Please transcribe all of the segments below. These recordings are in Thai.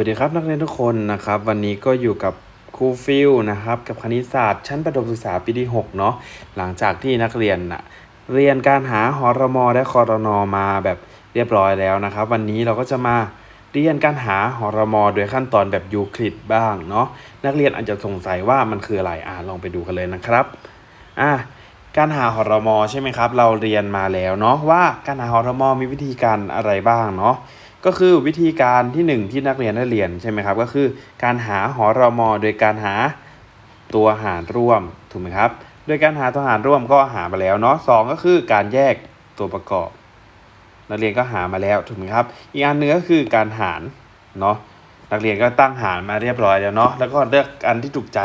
วัสดีครับนักเรียนทุกคนนะครับ วันนี้ก็อยู่กับครูฟิลนะครับกับคณิตศาสตร์ ชั้นประถมศึกษาปีที่6เนาะหลังจากที่นักเรียนนะเรียนการหาหอรมอและคอรนอมาแบบเรียบร้อยแล้วนะครับ วันนี้เราก็จะมาเรียนการหาหอรมอโดยขั้นตอนแบบยูคลิดบ้างเนาะนักเรียนอาจจะสงสัยว่ามันคืออะไรอ่าลองไปดูกันเลยนะครับอะการหาหอรมอใช่ไหมครับ เราเรียนมาแล้วเนาะว่าการหาหอรมอมีวิธีการอะไรบ้างเนาะ ก็คือวิธีการที่หนึ่งที่นักเรียนได้เรียนใช่ไหมครับ ก็คือการหาหอรมอโดยการหาตัวหารร่วมถูกไหมครับ โดยการหาตัวหารร่วมก็หามาแล้วเนาะสองก็คือการแยกตัวประกอบ นักเรียนก็หามาแล้วถูกไหมครับ อีกอันหนึงก็คือการหารเนาะนักเรียนก็ตั้งหารมาเรียบร้อยแล้วเนาะแล้วก็เลือกอันที่ถูกใจ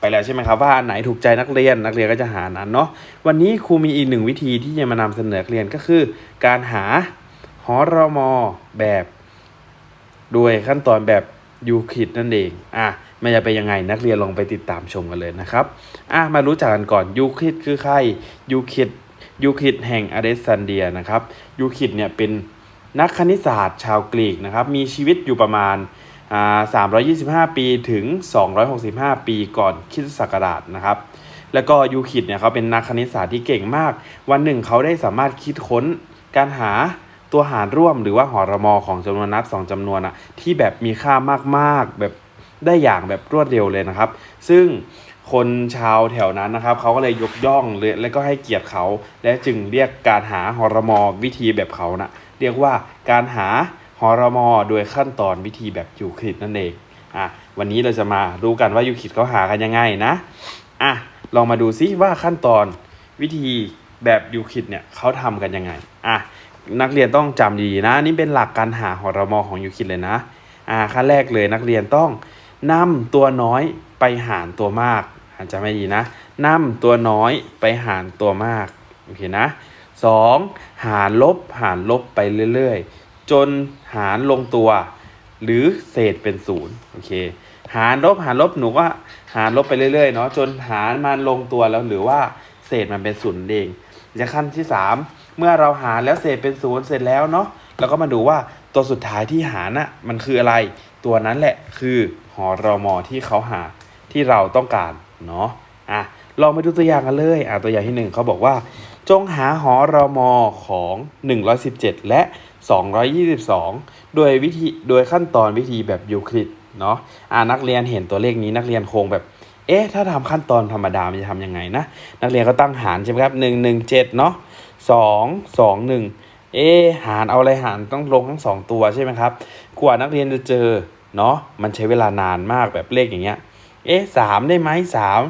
ไปแล้วใช่ไหมครับว่าอันไหนถูกใจนักเรียนนักเรียนก็จะหานั้นเนาะวันนี้ครูมีอีกหนึ่งวิธีที่จะมานำเสนอนักเรียนก็คือ การหา อรมอแบบโดยขั้นตอนแบบยูคลิดนั่นเองอะมันจะเป็นยังไงนักเรียนลองไปติดตามชมกันเลยนะครับอะมารู้จักกันก่อนยูคลิดคือใครยูคลิดยูคลิดแห่งอเดซันเดียนะครับยูคลิดเนี่ยเป็นนักคณิตศาสตร์ชาวกรีกนะครับ มีชีวิตอยู่ประมาณอ่า325 ปีถึง 265 ปีก่อนคริสตศักราชนะครับ แล้วก็ยูคิดเนี่ยเขาเป็นนักคณิตศาสตร์ที่เก่งมาก วันหนึ่งเขาได้สามารถคิดค้นการหา ตัวหารร่วมหรือว่าหอรมอของจำนวนนับสองจำนวนอะที่แบบมีค่ามากๆ แบบได้อย่างแบบรวดเร็วเลยนะครับ ซึ่งคนชาวแถวนั้นนะครับเขาก็เลยยกย่องเลยและก็ให้เกียรติเขา และจึงเรียกการหาหอรมอวิธีแบบเขานะเรียกว่าการหาหอรมอโดยขั้นตอนวิธีแบบยูคลิดนั่นเองอะวันนี้เราจะมาดูกันว่ายูคลิดเขาหากันยังไงนะอะลองมาดูซิว่าขั้นตอนวิธีแบบยูคลิดเนี่ยเขาทำกันยังไงอะ นักเรียนต้องจำดีนะนี่เป็นหลักการหาหอรมอของยูคิดเลยนะอ่าขั้นแรกเลยนักเรียนต้องนำตัวน้อยไปหารตัวมากอาจจะไม่ดีนะนำตัวน้อยไปหารตัวมากโอเคนะสองหารลบหารลบไปเรื่อยๆ จนหารลงตัว หรือเศษเป็นศูนย์โอเคหารลบหารลบหนูก็หารลบไปเรื่อยๆเนาะจนหารมันลงตัวแล้วหรือว่าเศษมันเป็นศูนย์เองและขั้นที่สาม เมื่อเราหารแล้วเศษเป็นศูนย์เสร็จแล้วเนาะเราก็มาดูว่าตัวสุดท้ายที่หารน่ะมันคืออะไร ตัวนั้นแหละคือหอรอมอที่เขาหาที่เราต้องการเนาะอะลองไปดูตัวอย่างกันเลยอะตัวอย่างที่หนึ่งเขาบอกว่า จงหาหอรอมอของ 117 และ 222 โดยวิธีโดยขั้นตอนวิธีแบบยูคลิดเนาะอ่านักเรียนเห็นตัวเลขนี้นักเรียนคงแบบเอ๊ะถ้าทำขั้นตอนธรรมดามันจะทำยังไงนะ นักเรียนก็ตั้งหารใช่ไหมครับ 117 เนาะ 2 2 1เอ๊ะหารเอาอะไรหารต้องลงทั้งสองตัวใช่ไหมครับกว่านักเรียนจะเจอเนาะมันใช้เวลานานมากแบบเลขอย่างเงี้ยเอ๊ะสามได้ไหมสาม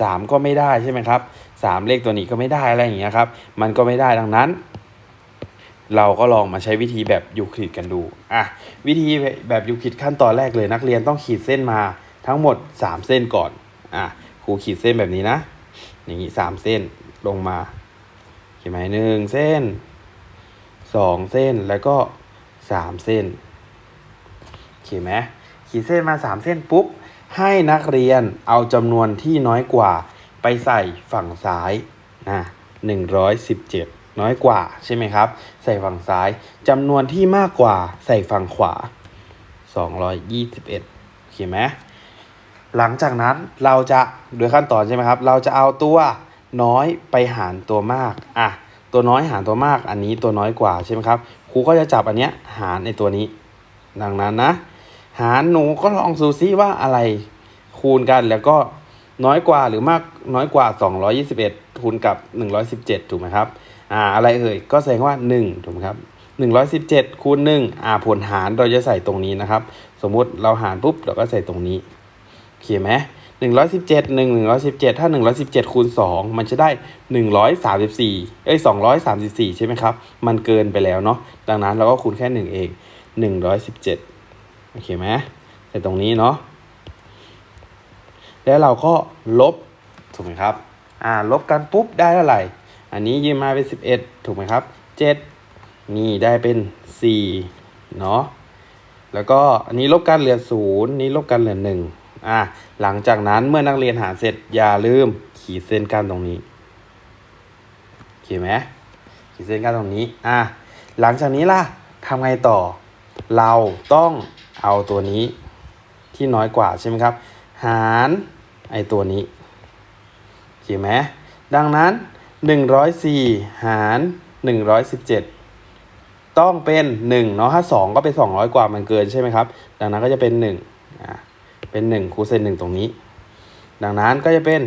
สามก็ไม่ได้ใช่ไหมครับสามเลขตัวนี้ก็ไม่ได้อะไรอย่างเงี้ยครับ มันก็ไม่ได้ดังนั้น เราก็ลองมาใช้วิธีแบบยูคลิดกันดูอะวิธีแบบยูคลิดขั้นตอนแรกเลยนักเรียนต้องขีดเส้นมาทั้งหมด 3 เส้นก่อนอะครูขีดเส้นแบบนี้นะ อย่างนี้สามเส้นลงมา เห็นไหมหนึ่งเส้นสองเส้นแล้วก็สามเส้นเห็นไหมขีดเส้นมาสามเส้นปุ๊บให้นักเรียนเอาจำนวนที่น้อยกว่าไปใส่ฝั่งซ้ายนะหนึ่งร้อยสิบเจ็ดน้อยกว่าใช่ไหมครับ ใส่ฝั่งซ้ายจำนวนที่มากกว่าใส่ฝั่งขวาสองร้อยยี่สิบเอ็ดโอเคไหมหลังจากนั้นเราจะโดยขั้นตอนใช่ไหมครับ เราจะเอาตัว น้อยไปหารตัวมากอะตัวน้อยหารตัวมากอันนี้ตัวน้อยกว่าใช่ไหมครับครูก็จะจับอันเนี้ยหารในตัวนี้ ดังนั้นนะ หารหนูก็ลองดูซิว่าอะไรคูณกันแล้วก็น้อยกว่าหรือมากน้อยกว่า 221 คูณกับ 117 ถูกไหมครับอ่าอะไรเอ่ยก็แสดงว่า 1 ถูกไหมครับ117 คูณ1อ่าผลหารเราจะใส่ตรงนี้นะครับ สมมุติเราหารปุ๊บเราก็ใส่ตรงนี้โอเคไหม 117 1 117 ถ้า 117 คูณ 2 มันจะได้ 134 เอ้ย 234 ใช่ไหมครับ มันเกินไปแล้วเนาะ ดังนั้นเราก็คูณแค่ 1 เอง 117 โอเคไหมแต่ตรงนี้เนาะ แล้วเราก็ลบ ถูกไหมครับ อ่า ลบกันปุ๊บได้เท่าไหร่ อันนี้ยืมมาเป็น 11 ถูกไหมครับ 7 นี่ได้เป็น 4 เนาะ แล้วก็อันนี้ลบกันเหลือ 0 นี้ลบกันเหลือ 1 อ่าหลังจากนั้นเมื่อนักเรียนหารเสร็จอย่าลืมขีดเส้นกั้นตรงนี้โอเคไหมขีดเส้นกั้นตรงนี้อ่าหลังจากนี้ล่ะทำไงต่อ เราต้องเอาตัวนี้ที่น้อยกว่าใช่ไหมครับ หารไอตัวนี้โอเคไหมดังนั้น 104 หาร 117 ต้องเป็น1เนาะถ้า2ก็เป็น 200 กว่ามันเกินใช่ไหมครับ ดังนั้นก็จะเป็น1อ่า เป็น1คูเซน1ตรงนี้ ดังนั้นก็จะเป็น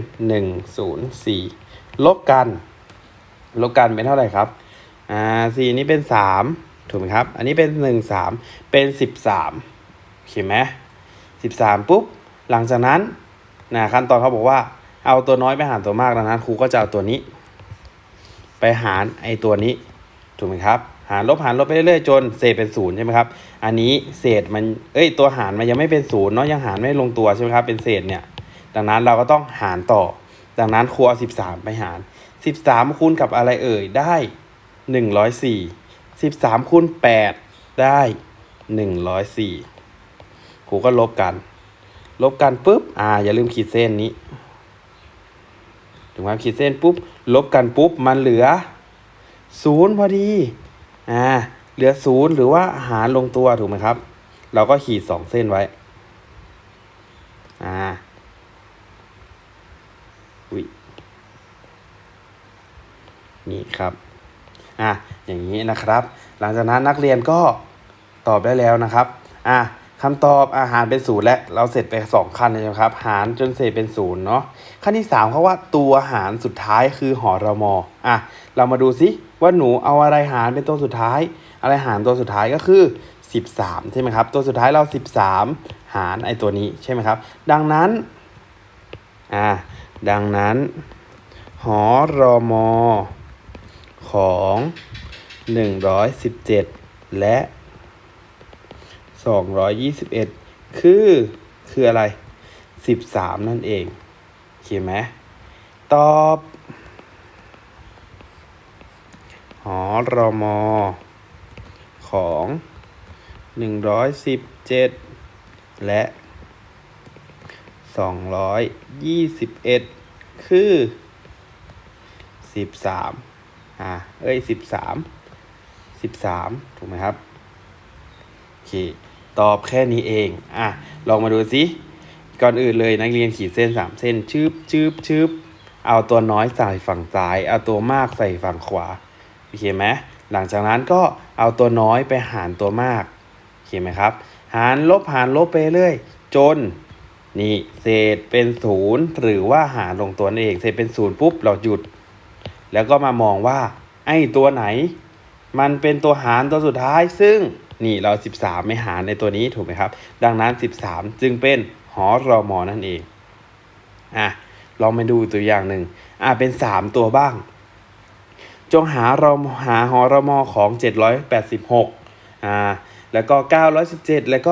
104 ลบกัน ลบกันเป็นเท่าไหร่ครับ อ่า4นี้เป็น 3 ถูกไหมครับ อันนี้เป็น 1 3 เป็น 13โอเคไหม13 ปุ๊บ หลังจากนั้นนะขั้นตอนเขาบอกว่า เอาตัวน้อยไปหารตัวมากดังนั้นครูก็จะเอาตัวนี้ ไปหารไอตัวนี้ ถูกไหมครับ หารลบหารลบไปเรื่อยๆจนเศษเป็นศูนย์ใช่ไหมครับ อันนี้เศษมัน เอ้ย ตัวหารมันยังไม่เป็นศูนย์เนาะยังหารไม่ลงตัวใช่ไหมครับ เป็นเศษเนี่ย ดังนั้นเราก็ต้องหารต่อ ดังนั้นครูเอาสิบสามไปหาร สิบสามคูณกับอะไรเอ่ย ได้หนึ่งร้อยสี่ สิบสามคูณแปดได้หนึ่งร้อยสี่ครูก็ลบกัน ลบกันปุ๊บ อ่า อย่าลืมขีดเส้นนี้ ถึงความขีดเส้นปุ๊บ ลบกันปุ๊บ มันเหลือศูนย์พอดี อ่าเหลือศูนย์หรือว่าหารลงตัวถูกไหมครับ เราก็ขีดสองเส้นไว้ อ่าอุ๊ยนี่ครับ อะอย่างนี้นะครับ หลังจากนั้นนักเรียนก็ตอบได้แล้วนะครับ อะคำตอบอาหารเป็นศูนย์และเราเสร็จไปสองขั้นเลยนะครับ หารจนเศษเป็นศูนย์เนาะขั้นที่สามเขาว่าตัวหารสุดท้ายคือหอรมออะเรามาดูซิ ว่าหนูเอาอะไรหารเป็นตัวสุดท้าย อะไรหารตัวสุดท้ายก็คือ 13 ใช่ไหมครับ ตัวสุดท้ายเรา 13 หารไอตัวนี้ใช่ไหมครับ ดังนั้น อ่า ดังนั้น หอรอมอของ 117 และ 221 คือคืออะไร 13 นั่นเองโอเคไหมตอบ หอรอมอของ 117 และ 221 คือ 13 อ่า เอ้ย 13 13 ถูกไหมครับ โอเค ตอบแค่นี้เอง อะ ลองมาดูสิ ก่อนอื่นเลยนักเรียนขีดเส้น 3 เส้นชืบชืบชืบเอาตัวน้อยใส่ฝั่งซ้าย เอาตัวมากใส่ฝั่งขวา โอเคไหมหลังจากนั้นก็เอาตัวน้อยไปหารตัวมากโอเคไหมครับ หารลบหารลบไปเรื่อยจนนี่เศษเป็นศูนย์หรือว่าหารลงตัวนั่นเองเศษเป็นศูนย์ปุ๊บเราหยุด แล้วก็มามองว่าไอ้ตัวไหน มันเป็นตัวหารตัวสุดท้ายซึ่งนี่เรา 13 ไม่หารในตัวนี้ถูกไหมครับ ดังนั้น 13 จึงเป็นหอรอมอนั่นเองอะลองมาดูตัวอย่างหนึ่งอะเป็น 3 ตัวบ้าง จงหารอมหาหอรมอของ 786อ่าแล้วก็ 917 แล้วก็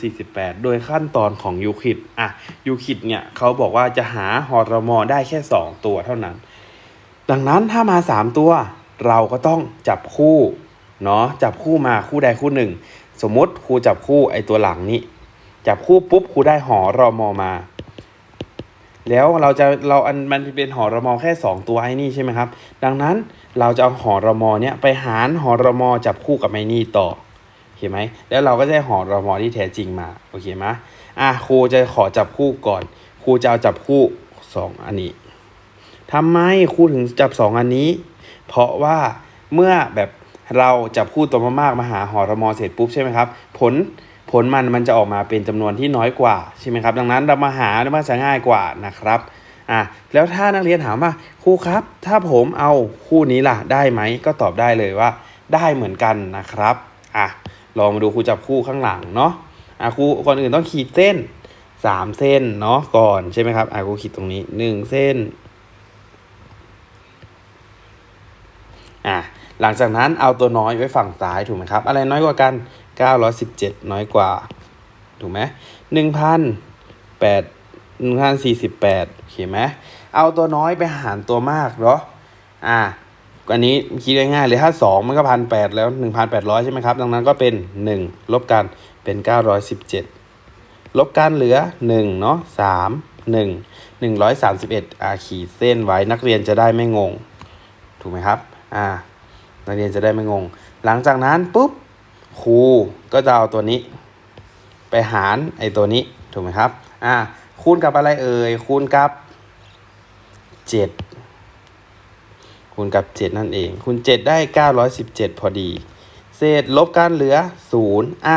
1048 โดยขั้นตอนของยูคิดอะยูคิดเนี่ยเขาบอกว่าจะหาหอรมอได้แค่ 2 ตัวเท่านั้น ดังนั้นถ้ามา 3 ตัว เราก็ต้องจับคู่เนาะจับคู่มาคู่ใดคู่หนึ่ง สมมติครูจับคู่ไอตัวหลังนี้ จับคู่ปุ๊บครูได้หอรอมอมา แล้วเราจะเราอันมันเป็นหอรมอแค่ 2 ตัวไอ้นี่ใช่ไหมครับ ดังนั้น เราจะเอาหอรมอเนี้ยไปหารหอรมอจับคู่กับไอ้นี่ต่อโอเคไหมแล้วเราก็จะได้หอรมอที่แท้จริงมาโอเคไหมอะครูจะขอจับคู่ก่อนครูจะเอาจับคู่ 2 อันนี้ทำไมครูถึงจับ 2 อันนี้ เพราะว่าเมื่อแบบเราจับคู่ตัวมากๆมาหาหอรมอเสร็จปุ๊บใช่ไหมครับผลผลมันมันจะออกมาเป็นจำนวนที่น้อยกว่าใช่ไหมครับดังนั้นเรามาหาเนี่ยมันจะง่ายกว่านะครับ อะแล้วถ้านักเรียนถามว่าครูครับ ถ้าผมเอาคู่นี้ล่ะได้ไหมก็ตอบได้เลยว่า ได้เหมือนกันนะครับอะลองมาดูครูจับคู่ข้างหลังเนาะอะครูก่อนอื่นต้องขีดเส้นสามเส้นเนาะก่อนใช่ไหมครับอะครูขีดตรงนี้หนึ่งเส้นอะหลังจากนั้นเอาตัวน้อยไว้ฝั่งซ้ายถูกไหมครับ อะไรน้อยกว่ากัน 917 น้อยกว่า ถูกไหมหนึ่งพันแปด หนึ่งพันสี่สิบแปดเห็นไหมเอาตัวน้อยไปหารตัวมากเหรออะอันนี้คิดง่ายๆเลยถ้าสองมันก็พันแปดแล้วหนึ่งพันแปดร้อยใช่ไหมครับ ดังนั้นก็เป็นหนึ่งลบกันเป็นเก้าร้อยสิบเจ็ดลบกันเหลือหนึ่งเนาะสามหนึ่งหนึ่งร้อยสามสิบเอ็ดอ่าขีดเส้นไว้นักเรียนจะได้ไม่งง ถูกไหมครับ อ่า นักเรียนจะได้ไม่งง หลังจากนั้นปุ๊บครูก็จะเอาตัวนี้ ไปหารไอ้ตัวนี้ถูกไหมครับ อ่า คูณกับอะไรเอ่ย คูณกับเจ็ดคูณกับเจ็ดนั่นเอง คูณเจ็ดได้เก้าร้อยสิบเจ็ดพอดี เศษลบกันเหลือศูนย์อะ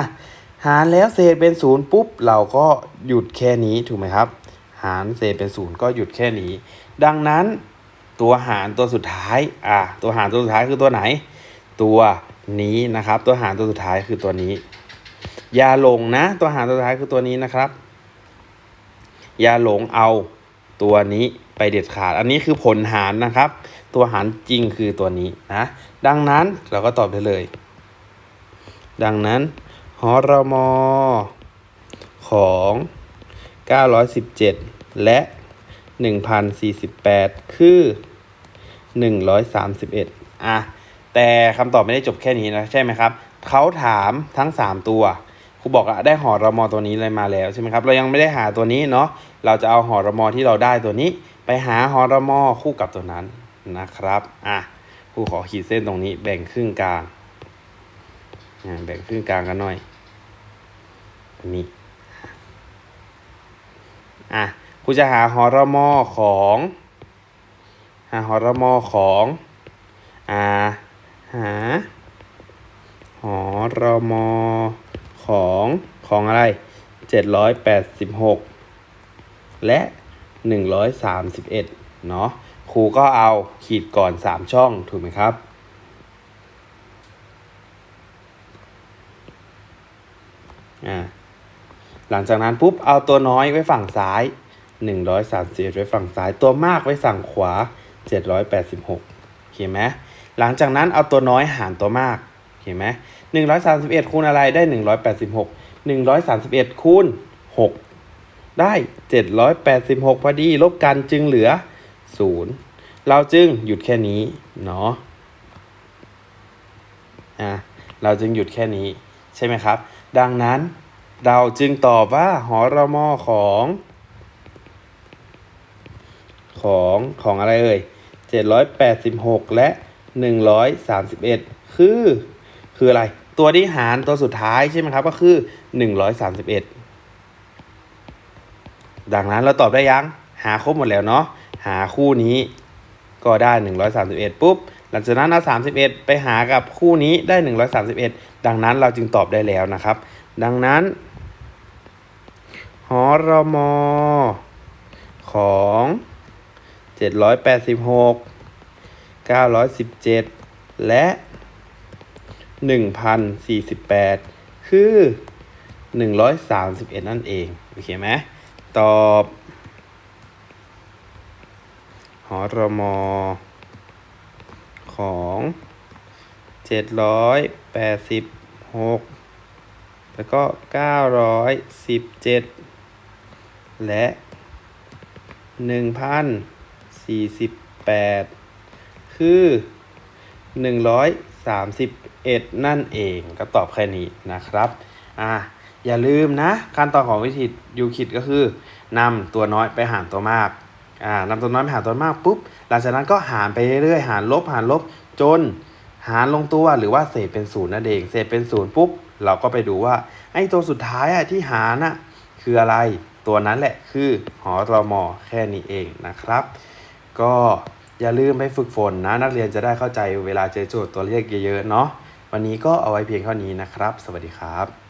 หารแล้วเศษเป็นศูนย์ปุ๊บ เราก็หยุดแค่นี้ถูกไหมครับ หารเศษเป็นศูนย์ก็หยุดแค่นี้ ดังนั้นตัวหารตัวสุดท้าย อะ ตัวหารตัวสุดท้ายคือตัวไหน ตัวนี้นะครับ ตัวหารตัวสุดท้ายคือตัวนี้ อย่าหลงนะ ตัวหารตัวสุดท้ายคือตัวนี้นะครับ อย่าหลงเอาตัวนี้ไปเด็ดขาด อันนี้คือผลหารนะครับ ตัวหารจริงคือตัวนี้นะ ดังนั้นเราก็ตอบได้เลย ดังนั้นหอรมอของ 917 และ 1048 คือ 131 อะ แต่คำตอบไม่ได้จบแค่นี้นะ ใช่ไหมครับ เขาถามทั้ง 3 ตัว ครูบอกอะได้หอรมอตัวนี้เลยมาแล้วใช่ไหมครับเรายังไม่ได้หาตัวนี้เนาะเราจะเอาหอรมอที่เราได้ตัวนี้ ไปหาหอรมอคู่กับตัวนั้นนะครับอะครูขอขีดเส้นตรงนี้ แบ่งครึ่งกลางอ่าแบ่งครึ่งกลางกันหน่อยอันนี้อะครูจะหาหอรมอของหาหอรมอของอ่าหาหอรมอ ของของอะไร 786 และ 131 เนาะครูก็เอาขีดก่อน 3 ช่องถูกไหมครับอ่าหลังจากนั้นปุ๊บเอาตัวน้อยไว้ฝั่งซ้าย 131 ไว้ฝั่งซ้าย ตัวมากไว้ฝั่งขวา 786โอเคไหมหลังจากนั้นเอาตัวน้อยหารตัวมากโอเคไหม หนึ่งร้อยสามสิบเอ็ดคูณอะไรได้หนึ่งร้อยแปดสิบหกหนึ่งร้อยสามสิบเอ็ดคูณหกได้เจ็ดร้อยแปดสิบหกพอดี ลบกันจึงเหลือศูนย์เราจึงหยุดแค่นี้เนาะอะเราจึงหยุดแค่นี้ใช่ไหมครับ ดังนั้นเราจึงตอบว่าหอรมอของ ของของอะไรเอ่ย786 และ 131 คือ คืออะไร ตัวที่หารตัวสุดท้ายใช่ไหมครับ ก็คือ 131 ดังนั้นเราตอบได้ยัง หาครบหมดแล้วเนาะ หาคู่นี้ก็ได้ 131 ปุ๊บ หลังจากนั้นเอา31 ไปหากับคู่นี้ได้ 131 ดังนั้นเราจึงตอบได้แล้วนะครับ ดังนั้นหอรมอของ 786 917 และ 1048 คือ 131 นั่นเอง โอเคไหมตอบหอรมอของ 786 แล้วก็ 917 และ 1048 คือ 130 131นั่นเองก็ตอบแค่นี้นะครับอ่าอย่าลืมนะขั้นตอนของวิธียูคิดก็คือนำตัวน้อยไปหารตัวมากอ่านำตัวน้อยไปหารตัวมากปุ๊บหลังจากนั้นก็หารไปเรื่อยๆหารลบหารลบจนหารลงตัวหรือว่าเศษเป็นศูนย์นั่นเองเศษเป็นศูนย์ปุ๊บเราก็ไปดูว่าไอ้ตัวสุดท้ายอะที่หารน่ะคืออะไรตัวนั้นแหละคือหอรมอแค่นี้เองนะครับ ก็อย่าลืมไปฝึกฝนนะนักเรียนจะได้เข้าใจเวลาเจอโจทย์ตัวเลขเยอะๆเนาะ วันนี้ก็เอาไว้เพียงเท่านี้นะครับ สวัสดีครับ